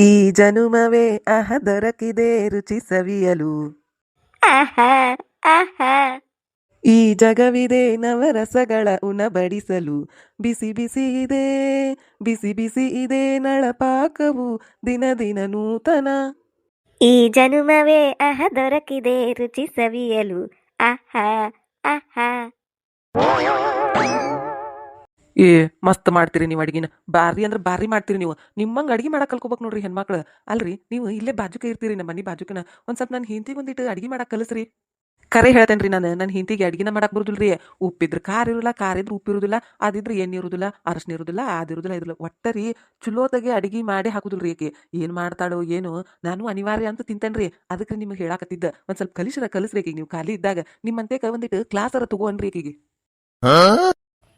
ಈ ಜನುಮವೇ ಅಹ ದೊರಕಿದೆ ರುಚಿ ಸವಿಯಲು. ಆಹಾ ಆಹಾ ಈ ಜಗವಿದೆ ನವರಸಗಳ ಉಣಬಡಿಸಲು. ಬಿಸಿ ಬಿಸಿ ಇದೆ ಬಿಸಿ ಬಿಸಿ ಇದೆ ನಳಪಾಕವು ದಿನ ದಿನ ನೂತನ. ಈ ಜನುಮವೇ ಅಹ ದೊರಕಿದೆ ರುಚಿ ಸವಿಯಲು. ಆಹಾ ಆಹಾ ಏ, ಮಸ್ತ್ ಮಾಡ್ತೀರಿ ನೀವು ಅಡಿಗೆನ. ಬಾರಿ ಅಂದ್ರೆ ಬಾರಿ ಮಾಡ್ತೀರಿ ನೀವು. ನಿಮ್ಮಂಗೆ ಅಡಿಗೆ ಮಾಡಕ್ ಕಲ್ಕೋಬೇಕು ನೋಡ್ರಿ ಹೆಣ್ಮಕ್ಳು. ಅಲ್ರಿ, ನೀವು ಇಲ್ಲೇ ಬಾಜುಕ ಇರ್ತೀರಿ ನಮ್ಮ ಮನೆ ಬಾಜುಕನ. ಒಂದ್ ಸ್ವಲ್ಪ ನನ್ನ ಹಿಂತಿಗೆ ಒಂದಿಟ್ಟು ಅಡಿಗೆ ಮಾಡಕ್ ಕಲಿಸ್ರಿ. ಕರೆ ಹೇಳ್ತೇನೆ ರೀ ನಾನು ನನ್ನ ಹಿಂತಿಗೆ ಅಡಿಗೆನ ಮಾಡಕ್ ರೀ ಉಪ್ಪಿದ್ರೆ ಖಾರ ಇರೋಲ್ಲ ಖಾರ ಇದ್ರೆ ಉಪ್ಪು ಇರುದಿಲ್ಲ ಅದಿದ್ರೆ ಎಣ್ಣೆ ಇರೋದಿಲ್ಲ, ಅರಶಿನ ಇರುದಿಲ್ಲ ಅದಿರುದಿಲ್ಲ ಒಟ್ಟ ಒಟ್ಟರಿ ಚಲೋತಾಗೆ ಅಡಿಗೆ ಮಾಡಿ ಹಾಕುದಿಲ್ರಿ ಆಕೆ ಏನ್ ಮಾಡ್ತಾಳೋ ಏನು? ನಾನು ಅನಿವಾರ್ಯ ಅಂತ ತಿಂತೇನ್ರಿ. ಅದಕ್ಕೆ ನಿಮಗೆ ಹೇಳಾಕತ್ತಿದ್ದ. ಒಂದ್ ಸ್ವಲ್ಪ ಕಲಿಸ್ರ, ಕಲಿಸ್ರಿ ಆಕೆಗೆ ನೀವು ಖಾಲಿ ಇದ್ದಾಗ ನಿಮ್ಮಂತೆ ಒಂದಿಟ್ಟು ಕ್ಲಾಸರ ತಗೋನ್ರಿ ಆಕಿಗೆ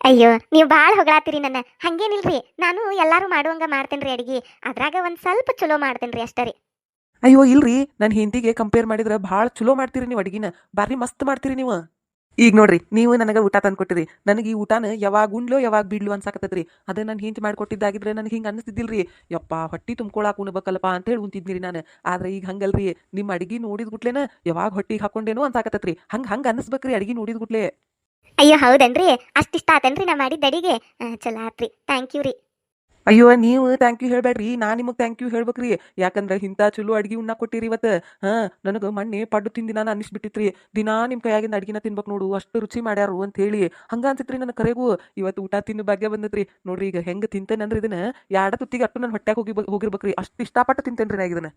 ಅಯ್ಯೋ, ನೀವು ಭಾಳ ಹೊಗಳಾತೀರಿ ನನ್ನ. ಹಂಗೇನಿಲ್ರಿ, ನಾನು ಎಲ್ಲಾರು ಮಾಡುವಂಗ ಮಾಡ್ತೇನ್ರಿ ಅಡಿಗೆ. ಅದ್ರಾಗ ಒಂದ್ ಸ್ವಲ್ಪ ಚಲೋ ಮಾಡ್ತೇನ್ರಿ ಅಷ್ಟೇ ಅಯ್ಯೋ, ಇಲ್ರಿ ನನ್ನ ಹಿಂದಿಗೆ ಕಂಪೇರ್ ಮಾಡಿದ್ರೆ ಭಾಳ ಚಲೋ ಮಾಡ್ತೀರಿ ನೀವು ಅಡಿಗಿನ. ಬಾರಿ ಮಸ್ತ್ ಮಾಡ್ತೀರಿ ನೀವು. ಈಗ ನೋಡ್ರಿ, ನೀವು ನನಗೆ ಊಟ ತಂದು ಕೊಟ್ಟಿರಿ ನನಗೆ ಈ ಊಟನ ಯಾವಾಗ ಉಣ್ಲೋ, ಯಾವಾಗ ಬಿಡ್ಲು ಅನ್ಸಾಕತ್ತೈತ್ರಿ. ಅದೇ ನಾನು ಹಿಂಚ್ ಮಾಡ್ಕೊಟ್ಟಿದ್ದಾಗಿದ್ರೆ ನನಗೆ ಹಿಂಗೆ ಅನಿಸ್ತಿದ್ದಿಲ್ರಿ ಯಪ್ಪ, ಹೊಟ್ಟಿ ತುಂಬ್ಕೊಳಕ್ಕೆ ಉಣ್ಬೇಕಲ್ಲಪ್ಪ ಅಂತ ಹೇಳಿ ಉಂತಿದ್ನಿರಿ ನಾನು. ಆದ್ರೆ ಈಗ ಹಂಗಲ್ರಿ, ನಿಮ್ಮ ಅಡಿಗೆ ನೋಡಿದ ಗುಟ್ಲೇನ ಯಾವಾಗ ಹೊಟ್ಟಿಗೆ ಹಾಕೊಂಡೇನೋ ಅನ್ಸಾಕತ್ತೈತ್ರಿ. ಹಂಗೆ ಹಂಗೆ ಅನಿಸ್ಬೇಕ್ರಿ ಅಡಿಗೆ ನೋಡಿದ ಗುಟ್ಲೆ ಅಯ್ಯೋ ಹೌದನ್ರಿ? ಅಷ್ಟಿಷ್ಟ ಆತನ್ರಿ ನಾ ಮಾಡಿದ್ದ ಅಡಿಗೆ. ಚಲೋ ಆತ್ರಿ. ಥ್ಯಾಂಕ್ ಯು ರೀ. ಅಯ್ಯೋ ನೀವು ಥ್ಯಾಂಕ್ ಯು ಹೇಳ್ಬೇಡ್ರಿ. ನಾ ನಿಮಗೆ ಥ್ಯಾಂಕ್ ಯು ಹೇಳ್ಬೇಕ್ರಿ. ಯಾಕಂದ್ರೆ ಇಂಥ ಚಲೋ ಅಡ್ಗೆ ಉಣ್ಣ ಕೊಟ್ಟಿರಿ ಇವತ್ತು. ಹಾ ನನಗೆ ಮಣ್ಣೆ ಪಡ್ಡು ತಿಂದಿ ನಾನು ಅನಿಸ್ಬಿಟ್ಟಿತ್ರಿ. ದಿನಾ ನಿಮ್ಮ ಕೈಯಾಗಿಂದ ಅಡ್ಗಿನ ತಿನ್ಬೇಕು ನೋಡು. ಅಷ್ಟು ರುಚಿ ಮಾಡ್ಯಾರು ಅಂತ ಹೇಳಿ. ಹಂಗ ಅನ್ಸಿತ್ರಿ ನನ್ನ ಕರೆಗೂ. ಇವತ್ತು ಊಟ ತಿನ್ನು ಭಾಗ್ಯ ಬಂದತ್ರಿ. ನೋಡ್ರಿ ಈಗ ಹೆಂಗೆ ತಿಂತೇನೆ ಅಂದ್ರೆ ಇದನ್ನ. ಯಾಡ ತುತ್ತಿಗೆ ಅಟ್ಟು ನನ್ನ ಹೊಟ್ಟೆಗೆ ಹೋಗಿ ಹೋಗಿರ್ಬೇಕ್ರಿ. ಅಷ್ಟು ಇಷ್ಟಪಟ್ಟು ತಿಂತೇನ್ರಿ ನಾ ಇದನ್ನ.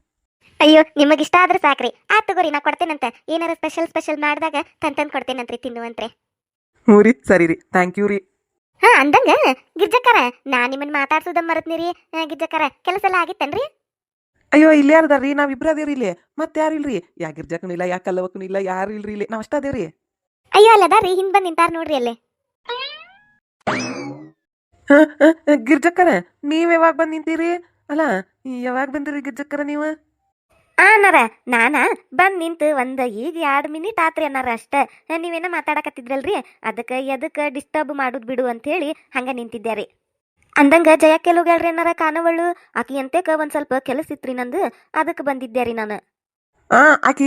ಅಯ್ಯೋ ನಿಮಗೆ ಇಷ್ಟ ಆದ್ರೆ ಸಾಕ್ರಿ. ಆ ತಗೋರಿ ನಾ ಕೊಡ್ತೇನಂತ. ಏನಾರ ಸ್ಪೆಷಲ್ ಸ್ಪೆಷಲ್ ಮಾಡಿದಾಗ ತಂತಂದು ತಂದ್ ಕೊಡ್ತೇನಂತ್ರಿ ತಿನ್ನುವಂತ್ರಿ. ಹ್ಞೂ ರೀ ಸರಿ ರೀ. ಥ್ಯಾಂಕ್ ಯು ರೀ. ಹಾ ಅಂದಂಗ ಗಿರ್ಜಕ್ಕರ ನಾ ನಿಮ್ಮನ್ನ ಮಾತಾಡ್ಸೋದ ಮರತ್ನಿರಿ ಗಿರ್ಜಕ್ಕರ ಕೆಲಸ ಎಲ್ಲ ಆಗಿತ್ತನ್ರಿ? ಅಯ್ಯೋ ಇಲ್ಲಿ ಯಾರದಾರ್ರಿ ನಾವಿಬ್ರು ಅದೇವ್ರಿ ಇಲ್ಲಿ. ಮತ್ತೆ ಯಾರು ಇಲ್ರಿ? ಯಾ ಗಿರ್ಜಕ್ಕೂ ಇಲ್ಲ ಯಾ ಕಲ್ಲವಕ್ಕೂ ಇಲ್ಲ ಯಾರು ಇಲ್ರಿ ಇಲ್ಲಿ? ನಾವ್ ಅಷ್ಟ ಅದೇವ್ರಿ. ಅಯ್ಯೋ ಅಲ್ಲದ ರೀ ಹಿಂದ್ ಬಂದ್ ನಿಂತಾರ ನೋಡ್ರಿ ಅಲ್ಲಿ. ಗಿರ್ಜಕ್ಕರ ನೀವ್ ಯಾವಾಗ ಬಂದ್ ನಿಂತೀರಿ? ಅಲ್ಲ ಯಾವಾಗ ಬಂದಿರಿ ಗಿರ್ಜಕ್ಕರ ನೀವು? ಅನ್ನಾರ ನಾನ? ಬಂದ್ ನಿಂತು ಒಂದ್ ಈಗ ಎರಡು ಮಿನಿಟ್ ಆತ್ರಿ ಅನ್ನಾರ ಅಷ್ಟ. ನೀವೇನ ಮಾತಾಡಕತ್ತಿದ್ರಲ್ರಿ? ಅದಕ್ಕ ಎದಕ್ಕ ಡಿಸ್ಟರ್ಬ್ ಮಾಡುದ್ ಬಿಡು ಅಂತ ಹೇಳಿ ಹಂಗ ನಿಂತಿದ್ದೆ ಅಂದಂಗ ಜಯ ಹೋಗ್ಯಾಳ್ರಿ ಅನ್ನಾರ ಕಾನವಳು ಆಕಿ ಅಂತೇಕ ಒಂದ್ ಸ್ವಲ್ಪ ಕೆಲಸ ಇತ್ರಿ ನಂದು. ಅದಕ್ಕೆ ಬಂದಿದ್ದೆ ರೀ ನಾನು. ಆ ಆಕಿ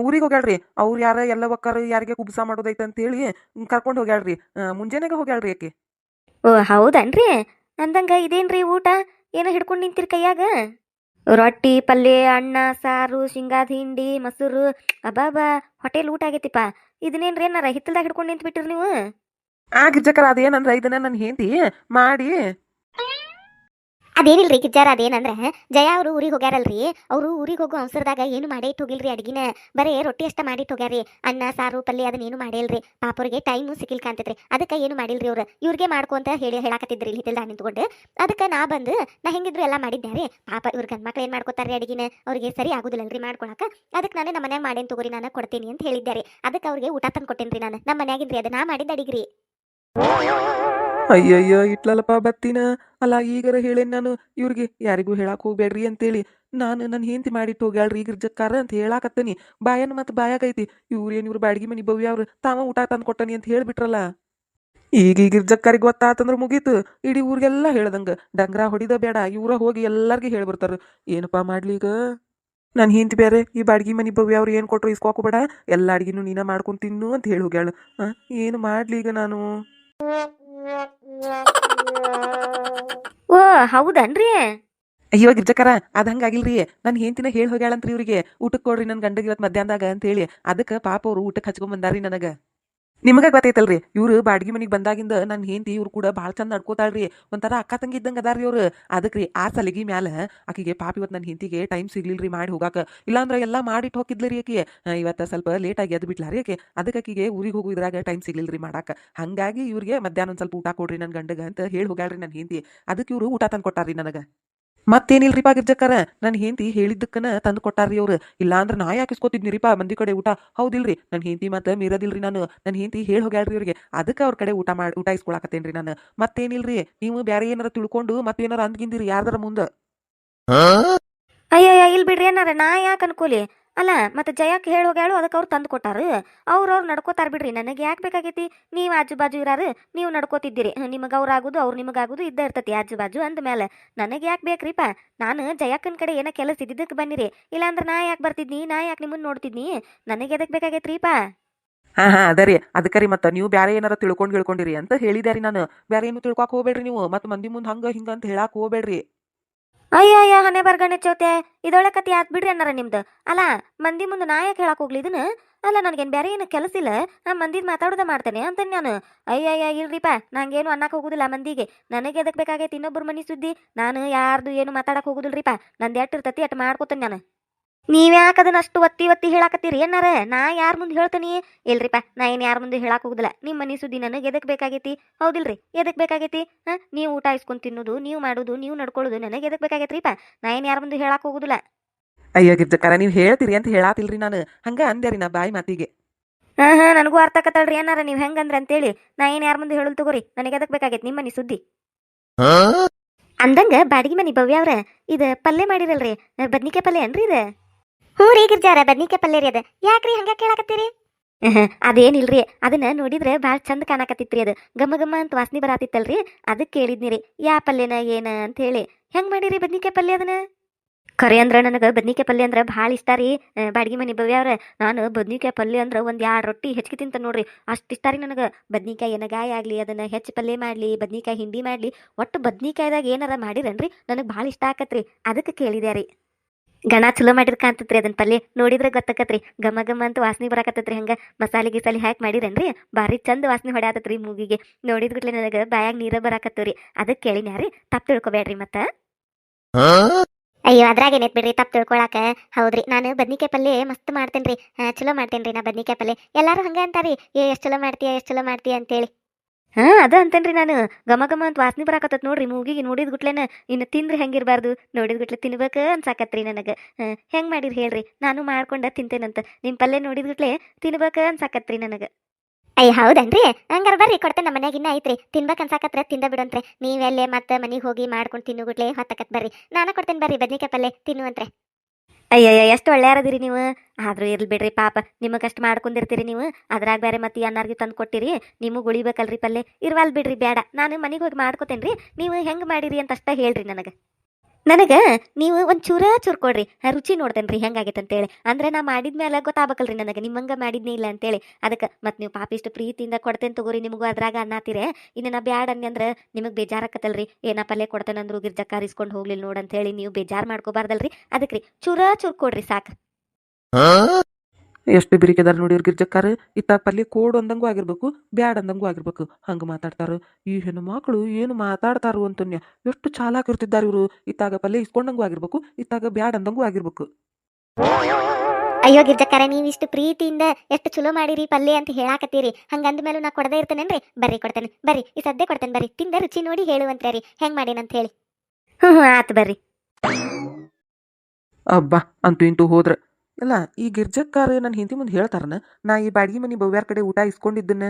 ಊರಿಗೆ ಹೋಗ್ಯಾಳ್ರಿ. ಅವ್ರು ಯಾರ ಎಲ್ಲ ಒಕ್ಕರು ಯಾರಿಗೆ ಕುಬ್ಸ ಮಾಡೋದೈತೆ ಅಂತ ಹೇಳಿ ಕರ್ಕೊಂಡು ಹೋಗ್ಯಾಳ್ರಿ. ಮುಂಜಾನೆಗ ಹೋಗ್ಯಾಳ್ರಿ ಆಕಿ. ಓ ಹೌದನ್ರಿ? ಅಂದಂಗ ಇದೇನ್ರಿ ಊಟ? ಏನೋ ಹಿಡ್ಕೊಂಡು ನಿಂತಿರ್ ಕೈಯಾಗ? ರೊಟ್ಟಿ, ಪಲ್ಯ, ಅನ್ನ, ಸಾರು ಶೇಂಗಾದ ಹಿಂಡಿ, ಮೊಸರು. ಅಬಾಬಾ ಹೋಟೆಲ್ ಊಟ ಆಗೈತಿಪ್ಪ. ಇದನ್ನೇನ್ರಿ ಏನಾರ ಹಿತ್ತಲ್ದಾಗ ಹಿಡ್ಕೊಂಡು ನಿಂತು ಬಿಟ್ಟಿರಿ ನೀವು? ಆ ಗಿರ್ಜಕ್ಕರ ಅದೇನಂದ್ರ, ಇದನ್ನ ನನ್ನ ಹೆಂಡತಿ ಮಾಡಿ ಅದೇನಿಲ್ರಿ ಕಿಜ್ಜಾರ ಅದೇನಂದ್ರೆ, ಜಯ ಅವರು ಊರಿಗೆ ಹೋಗ್ಯಾರಲ್ರಿ? ಅವರು ಊರಿಗೆ ಹೋಗೋ ಅವಸರದಾಗ ಏನು ಮಾಡೇ ಹೋಗಿಲ್ರಿ ಅಡ್ಗಿನ? ಬರೇ ರೊಟ್ಟಿ ಅಷ್ಟ ಮಾಡಿ ಹೋಗ್ಯಾರಿ ಅನ್ನ, ಸಾರು, ಪಲ್ಯ ಅದನ್ನೇನು ಮಾಡಿಲ್ರಿ ಪಾಪರಿಗೆ ಟೈಮು ಸಿಕ್ಕಿಲ್ ಕಾಣ್ತೈತ್ರಿ. ಅದಕ್ಕೆ ಏನು ಮಾಡಿಲ್ರಿ ಅವ್ರು? ಇವ್ರಿಗೆ ಮಾಡ್ಕೊಂತ ಹೇಳಿ ಹೇಳಾಕತ್ತಿದ್ರಿ ಇಲ್ಲಿ ಹಿತ್ತಲ್ದಾಗ ನಿಂತ್ಕೊಂಡು. ಅದಕ್ಕೆ ನಾ ಬಂದು, ನಾ ಹೆಂಗಿದ್ರು ಎಲ್ಲ ಮಾಡಿದ್ದೆ ರೀ? ಪಾಪ ಇವ್ರ ಗಂಡ್ಮಕ್ಳು ಏನು ಮಾಡ್ಕೋತಾರೆ ಅಡಿಗಿನ? ಅವ್ರಿಗೆ ಸರಿ ಆಗುದಿಲ್ಲಲ್ರಿ ಮಾಡ್ಕೊಳಕ. ಅದಕ್ಕೆ ನಾನೇ ನಮ್ಮ ಮನ್ಯಾಗ ಮಾಡೇನ್ ತಗೋರಿ, ನಾನು ಕೊಡ್ತೀನಿ ಅಂತ ಹೇಳಿದ್ದೆ ರೀ. ಅದಕ್ಕೆ ಅವ್ರಿಗೆ ಊಟ ತಂದು ಕೊಟ್ಟೇನ್ರಿ ನಾನು. ನಮ್ಮ ಮನ್ಯಾಗಿನ್ರಿ, ಅದು ನಾ ಮಾಡಿದ್ದ ಅಡಿಗ್ರಿ. ಅಯ್ಯಯ್ಯೋ ಇಟ್ಲಲ್ಲಪ್ಪ ಬತ್ತಿನ ಅಲ್ಲ, ಈಗರ ಹೇಳೇನ್ ನಾನು? ಇವ್ರಿಗೆ ಯಾರಿಗೂ ಹೇಳಕ್ ಹೋಗ್ಬೇಡ್ರಿ ಅಂತೇಳಿ. ನಾನು ನನ್ನ ಹೆಂಡತಿ ಮಾಡಿಟ್ಟು ಹೋಗ್ಯಾಳ್ರಿ ಗಿರ್ಜಕ್ಕಾರ ಅಂತ ಹೇಳಾಕತ್ತನಿ. ಬಾಯನ್ ಮತ್ತೆ ಬಾಯಾಗೈತಿ. ಇವ್ರೇನ್ ಇವ್ರು ಬಾಡಿಗೆ ಮನಿ ಬವ್ಯ ಅವ್ರು? ತಾವ ಊಟ ತಂದು ಕೊಟ್ಟನಿ ಅಂತ ಹೇಳ್ಬಿಟ್ರಲ್ಲ. ಈಗ ಈಗ ಜಕ್ಕಾರಿಗೆ ಗೊತ್ತಾತಂದ್ರ ಮುಗೀತು. ಇಡೀ ಊರಿಗೆಲ್ಲ ಹೇಳ್ದಂಗ. ಡಂಗ್ರ ಹೊಡಿದ ಬೇಡ ಇವ್ರ ಹೋಗಿ ಎಲ್ಲಾರ್ಗಿ ಹೇಳ್ಬಿಡ್ತಾರ. ಏನಪ್ಪಾ ಮಾಡ್ಲಿ ಈಗ? ನಾನು ಹಿಂತಿ ಬೇರೆ ಈ ಬಾಡಿಗೆ ಮನಿ ಬವ್ಯ ಅವ್ರು ಏನು ಕೊಟ್ರು ಇಸ್ಕೋಕು ಬೇಡ ಎಲ್ಲ ಅಡ್ಗಿನೂ ನೀನ ಮಾಡ್ಕೊಂಡು ತಿನ್ನು ಅಂತ ಹೇಳಿ ಹೋಗ್ಯಾಳು. ಏನು ಮಾಡ್ಲಿ ಈಗ ನಾನು? ಓ, ಹೌದನ್ರಿ? ಅಯ್ಯೋ, ಗಿರ್ಜಕರ, ಅದ ಹಂಗಾಗಿಲ್ರಿ. ನನ್ ಹೆಂಡತಿನ ಹೇಳಿ ಹೋಗ್ಯಾಳಂತ್ರಿ ಇವ್ರಿಗೆ. ಊಟಕ್ಕೆ ಕೊಡ್ರಿ ನನ್ನ ಗಂಡಗೆ ಇವತ್ತು ಮಧ್ಯಾಹ್ನದಾಗ ಅಂತ ಹೇಳಿ ಅದಕ್ಕೆ ಪಾಪ ಅವ್ರು ಊಟಕ್ಕೆ ಹಚ್ಕೊಂಡ್ ಬಂದಾರಿ ನನಗ. ನಿಮಗ ಗೊತ್ತೈತಲ್ರಿ, ಇವ್ರು ಬಾಡ್ಗಿ ಮನೆಗೆ ಬಂದಾಗಿಂದ ನನ್ನ ಹೆಂಡತಿ ಇವ್ರು ಕೂಡ ಭಾಳ ಚಂದ ನಡ್ಕೋತಾಳ್ರಿ. ಒಂಥರ ಅಕ್ಕ ತಂಗಿ ಇದ್ದಂಗೆ ಅದಾರ್ರಿ ಅವ್ರು ಅದಕ್ಕೆ ರೀ ಆ ಸಲಿಗೆ ಮ್ಯಾಲೆ ಆಕಿಗೆ ಪಾಪ ಇವತ್ತು ನನ್ನ ಹೆಂಡತಿಗೆ ಟೈಮ್ ಸಿಗ್ಲಿಲ್ರಿ ಮಾಡಿ ಹೋಗಾಕ. ಇಲ್ಲಾಂದ್ರೆ ಎಲ್ಲ ಮಾಡಿಟ್ಟು ಹೋಗಿದ್ಲು ರೀ ಆಕಿ ಇವತ್ತು ಸ್ವಲ್ಪ ಲೇಟಾಗಿ ಎದ್ದು ಬಿಟ್ಲಾರಿ ಆಕೆ. ಅದಕ್ಕೆ ಆಕಿಗೆ ಊರಿಗೆ ಹೋಗೋ ಇದ್ರಾಗ ಟೈಮ್ ರೀ ಮಾಡಾಕ. ಹಂಗಾಗಿ ಇವ್ರಿಗೆ ಮಧ್ಯಾಹ್ನ ಒಂದು ಸ್ವಲ್ಪ ಊಟ ಕೊಡ್ರಿ ನನ್ನ ಗಂಡಗ ಅಂತ ಹೇಳಿ ಹೋಗ್ಯಾಳ್ರಿ ನನ್ನ ಹೆಂಡತಿ. ಅದಕ್ಕೆ ಇವರು ಊಟ ತಂದು ಕೊಟ್ಟಾರ್ರಿ ನನಗ. ಮತ್ತೇನಿಲ್ರಿಪಾ ಗಿರ್ಜಕ್ಕರ? ನನ್ನ ಹೆಂಡತಿ ಹೇಳಿದ್ದಕ್ಕನ ತಂದು ಕೊಟ್ಟಾರ್ರಿ ಅವ್ರು. ಇಲ್ಲಾಂದ್ರ ನಾ ಯಾಕೆ ಇಸ್ಕೊತಿದ್ನಿರಿಪಾ ಮಂದಿ ಕಡೆ ಊಟ? ಹೌದಿಲ್ರಿ ನನ್ನ ಹೆಂಡತಿ ಮತ್ತೆ ಮೀರದಿಲ್ರಿ ನಾನು. ನನ್ನ ಹೆಂಡತಿ ಹೇಳಿ ಹೋಗ್ಯಾಳ್ರಿ ಅವ್ರಿಗೆ. ಅದಕ್ಕೆ ಅವ್ರ ಕಡೆ ಊಟ ಮಾಡಿ ಊಟ ಇಸ್ಕೊಳಕತ್ತೇನ್ರಿ ನಾನು. ಮತ್ತೇನಿಲ್ರಿ ನೀವು ಬ್ಯಾರೆ ಏನಾರ ತಿಳ್ಕೊಂಡು ಮತ್ತೇನಾರ ಅಂದ್ಗಿಂದಿರಿ ಯಾರ್ದಾರ ಮುಂದೆ? ಅಯ್ಯಯ್ಯ ಇಲ್ಲಿ ಬಿಡ್ರಿ ಏನಾರ ನಾ ಯಾಕೆ ಅನ್ಕೋಲಿ? ಅಲ್ಲ, ಮತ್ತೆ ಜಯಕ್ಕೆ ಹೇಳಿ ಹೋಗ್ಯಾಳು ಅದಕ್ಕೆ ಅವ್ರು ತಂದು ಕೊಟ್ಟಾರ. ಅವ್ರು ಅವ್ರು ನಡ್ಕೋತಾರ ಬಿಡ್ರಿ, ನನಗೆ ಯಾಕೆ ಬೇಕಾಗೈತಿ? ನೀವು ಆಜು ಬಾಜು ಇರಾರು, ನೀವು ನಡ್ಕೋತಿದ್ದೀರಿ. ನಿಮಗೆ ಅವ್ರು ಆಗುದು, ಅವ್ರು ನಿಮಗಾಗೋದು ಇದ್ದೇ ಇರ್ತೈತಿ ಆಜು ಬಾಜು ಅಂದಮೇಲೆ ನನಗೆ ಯಾಕೆ ಬೇಕ್ರಿಪ್ಪ? ನಾನು ಜಯಕ್ಕನ ಕಡೆ ಏನೋ ಕೆಲಸ ಇದ್ದಿದ್ದಕ್ಕೆ ಬನ್ನಿರಿ. ಇಲ್ಲಾಂದ್ರೆ ನಾ ಯಾಕೆ ಬರ್ತಿದ್ನಿ? ನಾ ಯಾಕೆ ನಿಮ್ಮನ್ನ ನೋಡ್ತಿದ್ನಿ? ನನಗೆ ಎದಕ್ಕೆ ಬೇಕಾಗೈತ್ರಿಪ್ಪ? ಹಾ ಹಾ, ಅದ ರೀ. ಅದಕ್ಕೆ ರೀ ಮತ್ತೆ, ನೀವು ಬೇರೆ ಏನಾರ ತಿಳ್ಕೊಂಡು ಹೇಳ್ಕೊಂಡಿರಿ ಅಂತ ಹೇಳಿದ್ಯಾರಿ ನಾನು. ಬೇರೆ ಏನು ತಿಳ್ಕೊಕ್ ಹೋಗ್ಬೇಡ್ರಿ ನೀವು. ಮತ್ತೆ ಮಂದಿ ಮುಂದೆ ಹಂಗ, ಹಿಂಗ ಅಂತ ಹೇಳಕ್ಕೆ ಹೋಗ್ಬೇಡ್ರಿ. ಅಯ್ಯ ಅಯ್ಯ ಹಣೆ ಬರ್ಗಣೆ ಚೋತೆ. ಇದೊಳ ಕತಿ ಆತ್ ಬಿಡ್ರಿ ಅನ್ನಾರ ನಿಮ್ದು. ಅಲ್ಲ, ಮಂದಿ ಮುಂದೆ ನಾ ಯಾಕೆ ಹೇಳಕ್ ಹೋಗ್ಲಿ ಇದನ್ನ? ಅಲ್ಲ, ನನಗೇನು ಬೇರೆ ಏನು ಕೆಲಸ ಇಲ್ಲ. ನಾ ಮಂದಿದ್ ಮಾತಾಡೋದ ಮಾಡ್ತೇನೆ ಅಂತ ನಾನು. ಅಯ್ಯ ಅಯ್ಯ ಇಲ್ರಿಪ್ಪ ನಂಗೇನು ಅನ್ನಕ್ಕೆ ಹೋಗುದಿಲ್ಲ ಮಂದಿಗೆ. ನನಗೆ ಎದಕ್ಕೆ ಬೇಕಾಗೈತಿ ಇನ್ನೊಬ್ಬರು ಮನಿ ಸುದ್ದಿ? ನಾನು ಯಾರ್ದು ಏನು ಮಾತಾಡಕ್ ಹೋಗುದಿಲ್ರಿಪ್ಪ ನಂದು ಎಟ್ಟು ಇರ್ತತಿ ಎಟ್ ಮಾಡ್ಕೋತೇನೆ ನಾನು. ನೀವ್ಯಾಕೆ ಅದನ್ನ ಅಷ್ಟು ಒತ್ತಿ ಒತ್ತಿ ಹೇಳಾಕತ್ತೀರಿ ಏನಾರ ನಾ ಯಾರ ಮುಂದೆ ಹೇಳ್ತೀನಿ? ಇಲ್ರಿಪ್ಪ ನಾ ಏನು ಯಾರ ಮುಂದೆ ಹೇಳಾಕ ಹೋಗುದಿಲ್ಲ. ನಿಮ್ಮ ಮನಿ ಸುದ್ದಿ ನನಗೆ ಎದಕ್ಕೆ ಬೇಕಾಗೈತಿ? ಹೌದಿಲ್ರಿ ಎದಕ್ಕೆ ಬೇಕಾಗೈತಿ? ಹಾ ನೀವು ಊಟ ಇಸ್ಕೊಂಡ್ ತಿನ್ನೋದು ನೀವು ಮಾಡೋದು ನೀವು ನಡ್ಕೊಳ್ಳೋದು ನನಗೆ ಎದಕ್ಕೆ ಬೇಕಾಗೈತ್ರಿಪ್ಪ? ನಾ ಏನು ಯಾರ ಮುಂದೆ ಹೇಳಾಕ ಹೋಗುದಿಲ್ಲ. ಅಯ್ಯೋ ಗಿರ್ಜಕ್ಕಾರ ನೀವು ಹೇಳ್ತೀರಿ ಅಂತ ಹೇಳಾತಿಲ್ರಿ ನಾನು. ಹಂಗ ಅಂದ್ಯಾರಿ ನಾ ಬಾಯಿ ಮಾತಿಗೆ. ಹಾ ಹಾ ನನಗೂ ಅರ್ಥ ಆಕತ್ತಳ್ರಿ ಏನಾರ ನೀವು ಹೆಂಗಂದ್ರೆ ಅಂತೇಳಿ. ನಾ ಏನು ಯಾರ ಮುಂದೆ ಹೇಳೋದು ತಗೋರಿ? ನನಗೆ ಎದಕ್ಕೆ ಬೇಕಾಗೈತಿ ನಿಮ್ಮ ಮನಿ ಸುದ್ದಿ? ಅಂದಂಗ ಬಾಡಿಗೆ ಮನಿ ಭವ್ಯ ಅವ್ರ ಇದ ಪಲ್ಲೆ ಮಾಡಿರಲ್ರಿ ಬದ್ನಿಕಾಯಿ ಪಲ್ಲೆ ಏನ್ರಿ ಇದ? ಹ್ಞೂ ರೀ ಗಿರ್ಜಾರ, ಬದ್ನಿಕಾಯಿ ಪಲ್ಯ ರೀ ಅದ. ಯಾಕ್ರಿ ಹಂಗ ಕೇಳಾಕತ್ತೀರಿ? ಅದೇನಿಲ್ರಿ, ಅದನ್ನ ನೋಡಿದ್ರೆ ಭಾಳ ಚಂದ ಕಾಣಕತ್ತಿತ್ರಿ ಅದು. ಗಮ ಗಮ ಅಂತ ವಾಸನೆ ಬರಾತಿತ್ತಲ್ರಿ ಅದಕ್ಕೆ ಕೇಳಿದ್ನಿರಿ ಯಾ ಪಲ್ಯನ, ಏನ ಅಂತ ಹೇಳಿ. ಹೆಂಗ್ ಮಾಡಿರಿ ಬದ್ನಿಕಾಯಿ ಪಲ್ಯ ಅದನ್ನ? ಖರೆ ಅಂದ್ರೆ ನನಗೆ ಬದ್ನಿಕಾಯಿ ಪಲ್ಯ ಅಂದ್ರೆ ಭಾಳ ಇಷ್ಟ ರೀ. ಬಾಡಿಗೆ ಮನಿ ಭವ್ಯ ಅವ್ರ. ನಾನು ಬದ್ನಿಕಾಯಿ ಪಲ್ಯ ಅಂದ್ರೆ ಒಂದು ಎರಡು ರೊಟ್ಟಿ ಹೆಚ್ಚಿಗೆ ತಿಂತ ನೋಡ್ರಿ. ಅಷ್ಟು ಇಷ್ಟ ರೀ ನನಗೆ. ಬದ್ನಿಕಾಯಿ ಎನಗಾಯಿ ಆಗಲಿ, ಅದನ್ನ ಹೆಚ್ಚು ಪಲ್ಯ ಮಾಡಲಿ, ಬದ್ನಿಕಾಯಿ ಹಿಂಡಿ ಮಾಡಲಿ. ಒಟ್ಟು ಬದ್ನಿಕಾಯ್ದಾಗ ಏನಾರ ಮಾಡಿರನ್ರಿ? ನನಗೆ ಭಾಳ ಇಷ್ಟ ಆಕತ್ರಿ. ಅದಕ್ಕೆ ಕೇಳಿದೆ ರೀ. ಗಣ ಚಲೋ ಮಾಡಿರ್ ಕಾಣ್ತತ್ರಿ ಅದನ್ನ ಪಲ್ಯ. ನೋಡಿದ್ರೆ ಗೊತ್ತಾಕತ್ರಿ. ಘಮ ಘಮ ಅಂತ ವಾಸನೆ ಬರಾಕತ್ತತ್ರಿ ಹಂಗ. ಮಸಾಲೆ ಗಿಸಾಲಿ ಹಾಕಿ ಮಾಡಿರೇನ್ರಿ? ಭಾರಿ ಚಂದ ವಾಸನೆ ಹೊಡ್ಯಾತತ್ರಿ ಮೂಗಿಗೆ. ನೋಡಿದ್ಬಿಟ್ಲೆ ನನಗೆ ಬಾಯಾಗ ನೀರ ಬರಾಕತ್ತವ್ರಿ. ಅದಕ್ಕೆ ಕೇಳಿನ ರೀ ತಪ್ಪು ತಿಳ್ಕೊಬೇಡ್ರಿ ಮತ್ತ. ಅಯ್ಯೋ, ಅದ್ರಾಗ ಏನೈತ್ ಬಿಡ್ರಿ ತಪ್ಪು ತಿಳ್ಕೊಳಕ? ಹೌದ್ರಿ. ನಾನು ಬದ್ನಿಕಾಯಿ ಪಲ್ಯ ಮಸ್ತ್ ಮಾಡ್ತೇನ್ರಿ. ಚಲೋ ಮಾಡ್ತೇನ್ರಿ ನಾ ಬದ್ನಿಕಾಯಿ ಪಲ್ಯ. ಎಲ್ಲಾರು ಹಂಗ ಅಂತಾರಿ. ಏ, ಎಷ್ಟು ಚಲೋ ಮಾಡ್ತೀಯ, ಎಷ್ಟು ಚಲೋ ಮಾಡ್ತೀಯ ಅಂತೇಳಿ. ಹಾ, ಅದ ಅಂತೇನ್ರಿ ನಾನು. ಘಮ ಘಮ ಅಂತ ವಾಸನೆ ಬರಾಕತ್ತತ್ ನೋಡ್ರಿ ಮೂಗಿಗೆ. ನೋಡಿದ ಗುಟ್ಲೆನ ಇನ್ನು ತಿಂದ್ರೆ ಹೆಂಗಿರ್ಬಾರ್ದು? ನೋಡಿದ ಗುಟ್ಲೆ ತಿನ್ಬೇಕು ಅನ್ಸಾಕತ್ರಿ ನನಗೆ. ಹೆಂಗ್ ಮಾಡಿರಿ ಹೇಳ್ರಿ? ನಾನು ಮಾಡ್ಕೊಂಡ ತಿಂತೇನಂತ. ನಿಮ್ ಪಲ್ಯ ನೋಡಿದ ಗುಟ್ಲೆ ತಿನ್ಬೇಕು ಅನ್ಸಾಕತ್ರಿ ನನಗೆ. ಅಯ್ಯ ಹೌದನ್ರಿ? ಹಂಗಾರ ಬರ್ರಿ, ಕೊಡ್ತೇನೆ ನಮ್ಮ ಮನ್ಯಾಗ ಇನ್ನ ಐತ್ರಿ. ತಿನ್ಬೇಕು ಅನ್ಸಾಕತ್ರ, ತಿಂದ ಬಿಡಂತ್ರೆ. ನೀವೆಲ್ಲೇ ಮತ್ತೆ ಮನೆಗೆ ಹೋಗಿ ಮಾಡ್ಕೊಂಡು ತಿನ್ನು ಗುಟ್ಲೆ, ಹೊತ್ತಕತ್ ಬರ್ರಿ. ನಾನು ಕೊಡ್ತೇನೆ ಬರ್ರಿ, ಬದ್ನಿಕಾಯಿ ಪಲ್ಯ ತಿನ್ನುವಂತ್ರೆ ಅಯ್ಯಯ್ಯ, ಎಷ್ಟು ಒಳ್ಳೆಯರದಿರಿ ನೀವು? ಆದರೂ ಇರ್ಲಿ ಬಿಡ್ರಿ ಪಾಪ ನಿಮಗಷ್ಟು ಮಾಡ್ಕೊಂಡಿರ್ತೀರಿ ನೀವು? ಅದ್ರಾಗ ಬೇರೆ ಮತ್ತೆ ಅನ್ನಾರ್ಗೆ ತಂದು ಕೊಟ್ಟಿರಿ. ನಿಮಗೆ ಉಳಿಬೇಕಲ್ರಿ ಪಲ್ಲೆ. ಇರ್ವಲ್ ಬಿಡ್ರಿ, ಬೇಡ. ನಾನು ಮನೆಗೆ ಹೋಗಿ ಮಾಡ್ಕೋತೇನ್ರಿ. ನೀವು ಹೆಂಗೆ ಮಾಡಿರಿ ಅಂತ ಅಷ್ಟ ಹೇಳ್ರಿ ನನಗೆ. ನನಗೆ ನೀವು ಒಂದು ಚೂರ ಚೂರ್ ಕೊಡ್ರಿ. ರುಚಿ ನೋಡ್ತೇನ್ರಿ ಹೆಂಗಾಗೈತೆ ಅಂತೇಳಿ ಅಂದ್ರೆ ನಾ ಮಾಡಿದ್ಮೇಲೆ ಗೊತ್ತಾಗಬೇಕಲ್ರಿ ನನಗೆ. ನಿಮ್ಮಂಗ ಮಾಡಿದ್ನೇ ಇಲ್ಲ ಅಂತೇಳಿ. ಅದಕ್ಕೆ ಮತ್ತೆ ನೀವು ಪಾಪ ಇಷ್ಟು ಪ್ರೀತಿಯಿಂದ ಕೊಡ್ತೇನೆ ತಗೋರಿ ನಿಮಗೂ ಅದ್ರಾಗ ಅನ್ನಾತಿರಿ. ಇನ್ನು ನಾ ಬ್ಯಾಡ ಅಂದ್ರೆ ನಿಮಗೆ ಬೇಜಾರಾಕತ್ತಲ್ರಿ. ಏನ ಪಲ್ಯ ಕೊಡ್ತೇನಂದ್ರು ಗಿರ್ಜಕ್ಕ ಇಸ್ಕೊಂಡು ಹೋಗ್ಲಿಲ್ಲ ನೋಡಂತ ಹೇಳಿ ನೀವು ಬೇಜಾರು ಮಾಡ್ಕೋಬಾರ್ದಲ್ರಿ. ಅದಕ್ಕೆ ರೀ ಚೂರ ಚೂರ್ ಕೊಡ್ರಿ ಸಾಕು. ಎಷ್ಟು ಬಿರಿಕೆದಾರ ನೋಡಿರ್ ಗಿರ್ಜಕ್ಕಾರ? ಇತ್ತಾಗ ಪಲ್ಯ ಕೋಡ್ ಅಂದಂಗೂ ಆಗಿರ್ಬೇಕು ಬ್ಯಾಡ್ ಅಂದಂಗೂ ಆಗಿರ್ಬೇಕು. ಹಂಗ ಮಾತಾಡ್ತಾರೆ. ಈ ಹೆಣ್ಣು ಮಕ್ಕಳು ಏನು ಮಾತಾಡ್ತಾರು ಅಂತನ್ಯ. ಎಷ್ಟು ಚಾಲಾಕ್ ಇರ್ತಿದ್ದಾರೆ ಇವರು. ಇತ್ತಾಗ ಪಲ್ಯ ಇಸ್ಕೊಂಡಂಗೂ ಆಗಿರ್ಬೇಕು ಇತ್ತಾಗ ಬ್ಯಾಡ್ ಅಂದಂಗೂ ಆಗಿರ್ಬೇಕು. ಅಯ್ಯೋ ಗಿರ್ಜಕ್ಕಾರ ನೀವು ಇಷ್ಟು ಪ್ರೀತಿಯಿಂದ ಎಷ್ಟು ಚಲೋ ಮಾಡಿರಿ ಪಲ್ಯ ಅಂತ ಹೇಳಾಕತ್ತೀರಿ. ಹಂಗಂದ ಮೇಲೂ ನಾ ಕೊಡದೇ ಇರ್ತೇನೇನ್ರಿ? ಬರ್ರಿ ಕೊಡ್ತೇನೆ ಬರ್ರಿ. ಈ ಸದ್ದೆ ಕೊಡ್ತೇನೆ ಬರ್ರಿ. ತಿಂದ ರುಚಿ ನೋಡಿ ಹೇಳುವಂತೆ ರೀ. ಹೆಂಗ್ ಮಾಡೇನಂತ ಹೇಳಿ. ಹ್ಞೂ ಹ್ಞೂ ಆತು ಬರ್ರಿ. ಅಬ್ಬಾ ಅಂತೂ ಇಂತೂ ಹೋದ್ರ ಅಲ್ಲ, ಈ ಗಿರ್ಜಕ್ಕಾರ ನನ್ನ ಹಿಂದಿ ಮುಂದೆ ಹೇಳ್ತಾರನ, ನಾ ಈ ಬಾಡಿಗೆ ಮನಿ ಬವ್ಯಾರ ಕಡೆ ಊಟ ಇಸ್ಕೊಂಡಿದ್ದನ್ನ?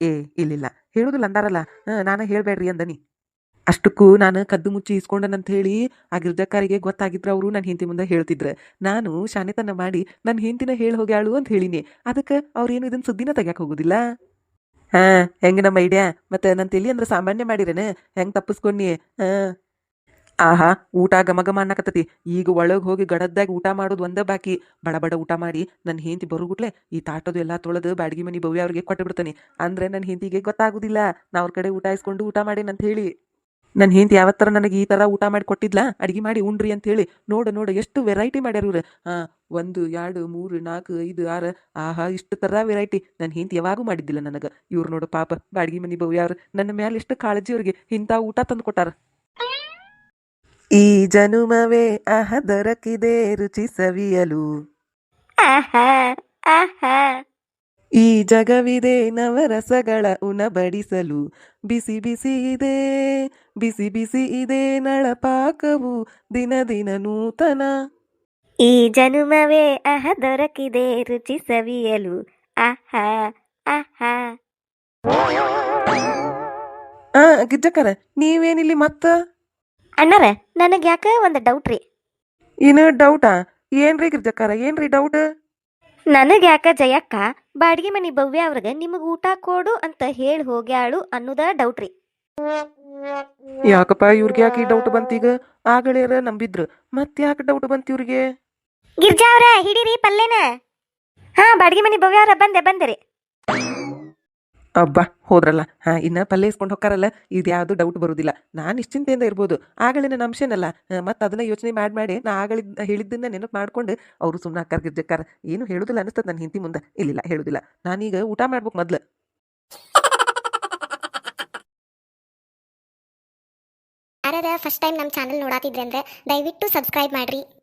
ಏ, ಇಲ್ಲಿಲ್ಲ. ಹೇಳುದಿಲ್ಲ ಅಂದಾರಲ್ಲ ನಾನು ಹೇಳ್ಬೇಡ್ರಿ ಅಂದನಿ. ಅಷ್ಟಕ್ಕೂ ನಾನು ಕದ್ದು ಮುಚ್ಚಿ ಇಸ್ಕೊಂಡನಂತ ಹೇಳಿ ಆ ಗಿರ್ಜಕ್ಕಾರಿಗೆ ಗೊತ್ತಾಗಿದ್ರ ಅವರು ನನ್ನ ಹಿಂದಿ ಮುಂದೆ ಹೇಳ್ತಿದ್ರು. ನಾನು ಶಾನೆತನ ಮಾಡಿ ನನ್ನ ಹಿಂದಿನ ಹೇಳಿ ಹೋಗ್ಯಾಳು ಅಂತ ಹೇಳಿನಿ. ಅದಕ್ಕೆ ಅವ್ರೇನು ಇದನ್ನ ಸುದ್ದಿನ ತೆಗ್ಯಾಕ ಹೋಗುದಿಲ್ಲ? ಹಾ, ಹೆಂಗ ನಮ್ಮ ಐಡಿಯಾ? ಮತ್ತೆ ನನ್ನ ತಲಿ ಅಂದ್ರೆ ಸಾಮಾನ್ಯ ಮಾಡಿರೇನೆ? ಹೆಂಗ್ ತಪ್ಪಿಸ್ಕೊಂಡಿ ಹಾ. ಆಹಾ, ಊಟ ಗಮಗಮ ಅನ್ನಕತ್ತತಿ. ಈಗ ಒಳಗೆ ಹೋಗಿ ಗಡದ್ದಾಗಿ ಊಟ ಮಾಡೋದು ಒಂದೇ ಬಾಕಿ. ಬಡ ಬಡ ಊಟ ಮಾಡಿ ನನ್ನ ಹೆಂಡತಿ ಬರುಗುಟ್ಲೆ ಈ ತಾಟದು ಎಲ್ಲ ತೊಳೆದು ಬಾಡಿಗೆ ಮನಿ ಭವ್ಯ ಅವ್ರಿಗೆ ಕೊಟ್ಟು ಬಿಡ್ತಾನೆ. ಅಂದ್ರೆ ನನ್ನ ಹೆಂಡತಿಗೆ ಗೊತ್ತಾಗೋದಿಲ್ಲ. ನಾ ಅವ್ರ ಕಡೆ ಊಟ ಇಸ್ಕೊಂಡು ಊಟ ಮಾಡೇನಂತ ಹೇಳಿ. ನನ್ನ ಹೆಂಡತಿ ಯಾವತ್ತರ ನನಗೆ ಈ ಥರ ಊಟ ಮಾಡಿ ಕೊಟ್ಟಿದ್ಲಾ? ಅಡಿಗೆ ಮಾಡಿ ಉಂಡ್ರಿ ಅಂತ ಹೇಳಿ. ನೋಡು ನೋಡು ಎಷ್ಟು ವೆರೈಟಿ ಮಾಡ್ಯಾರ ಇವ್ರು. ಹಾ, ಒಂದು, ಎರಡು, ಮೂರು, ನಾಲ್ಕು, ಐದು, ಆರು. ಆಹಾ, ಇಷ್ಟು ಥರ ವೆರೈಟಿ ನನ್ನ ಹೆಂಡತಿ ಯಾವಾಗೂ ಮಾಡಿದ್ದಿಲ್ಲ ನನಗೆ. ಇವ್ರು ನೋಡು ಪಾಪ ಬಾಡಿಗೆ ಮನೆ ಅವ್ರು. ನನ್ನ ಮ್ಯಾಲೆ ಎಷ್ಟು ಕಾಳಜಿ ಅವ್ರಿಗೆ. ಇಂಥ ಊಟ ತಂದು ಕೊಟ್ಟಾರ. ಈ ಜನುಮವೇ ಅಹ ದೊರಕಿದೆ ರುಚಿ ಸವಿಯಲು ಆಹಾ ಆಹಾ ಈ ಜಗವಿದೆ ನವರಸಗಳ ಉಣಬಡಿಸಲು. ಬಿಸಿ ಬಿಸಿ ಇದೆ ಬಿಸಿ ಬಿಸಿ ಇದೆ ನಳಪಾಕವು ದಿನ ದಿನ ನೂತನ. ಈ ಜನುಮವೇ ಅಹ ದೊರಕಿದೆ ರುಚಿ ಸವಿಯಲು ಆಹಾ ಆಹಾ ಆ ಗಿಜ್ಜಕ್ಕರ ನೀವೇನಿಲ್ಲಿ ಮತ್ತ? ಅಣ್ಣಾರ ನನಗೆ ಯಾಕ ಒಂದು ಡೌಟ್ ರೀ? ಏನು ಡೌಟಾ ಏನ್ರಿ ಗಿರ್ಜಕ್ಕಾರ ಏನ್ರಿ ಡೌಟ್ ನನಗೆ ಯಾಕ ಜಯಕ್ಕ? ಬಾಡಿಗೆ ಮನಿ ಭವ್ಯ ಅವ್ರಿಗೆ ನಿಮಗೆ ಊಟ ಕೊಡು ಅಂತ ಹೇಳಿ ಹೋಗ್ಯಾಳು ಅನ್ನೋದ ಡೌಟ್ ರೀ. ಯಾಕಪ್ಪ ಇವ್ರಿಗೆ ಯಾಕೆ ಡೌಟ್ ಬಂತೀಗ ಆಗಳೇರ ನಂಬಿದ್ರು. ಮತ್ತೆ ಯಾಕೆ ಡೌಟ್ ಬಂತ ಇವ್ರಿಗೆ? ಗಿರ್ಜಾ ಅವ್ರ ಹಿಡೀರಿ ಪಲ್ಲೆನ ಹಾ ಬಾಡಿಗೆ ಮನಿ ಭವ್ಯ ಅವ್ರ ಬಂದೆ ಬಂದೆ ರೀ. ಅಬ್ಬಾ, ಹೋದ್ರಲ್ಲ. ಹಾ, ಇನ್ನ ಪಲ್ಯ ಇಸ್ಕೊಂಡು ಹೋಗ್ತಾರಲ್ಲ ಇದು ಯಾವುದು ಡೌಟ್ ಬರುದಿಲ್ಲ. ನಾನು ನಿಶ್ಚಿಂತೆಯಿಂದ ಇರ್ಬೋದು. ಆಗಳಿನ ನಮ್ಶೇನಲ್ಲ ಮತ್ತೆ ಅದನ್ನ ಯೋಚನೆ ಮಾಡಿ ಮಾಡಿ ನಾ ಆಗಳಿದ್ದ ಹೇಳಿದ್ದನ್ನ ನೆನಪು ಮಾಡ್ಕೊಂಡು ಅವರು ಸುಮ್ಮನೆ ಅಕ್ಕಾರ ಗಿರ್ಜಕ್ಕಾರ. ಏನು ಹೇಳುದಿಲ್ಲ ಅನಿಸ್ತದ ನನ್ನ ಹಿಂತಿ ಮುಂದೆ. ಇಲ್ಲಿಲ್ಲ, ಹೇಳುದಿಲ್ಲ. ನಾನೀಗ ಊಟ ಮಾಡ್ಬೇಕು ಮೊದ್ಲು. ಯಾರ್ಯಾರ ಫಸ್ಟ್ ಟೈಮ್ ನಮ್ಮ ಚಾನಲ್ ನೋಡಾತಿದ್ರೆ ಅಂದ್ರೆ ದಯವಿಟ್ಟು ಸಬ್ಸ್ಕ್ರೈಬ್ ಮಾಡ್ರಿ.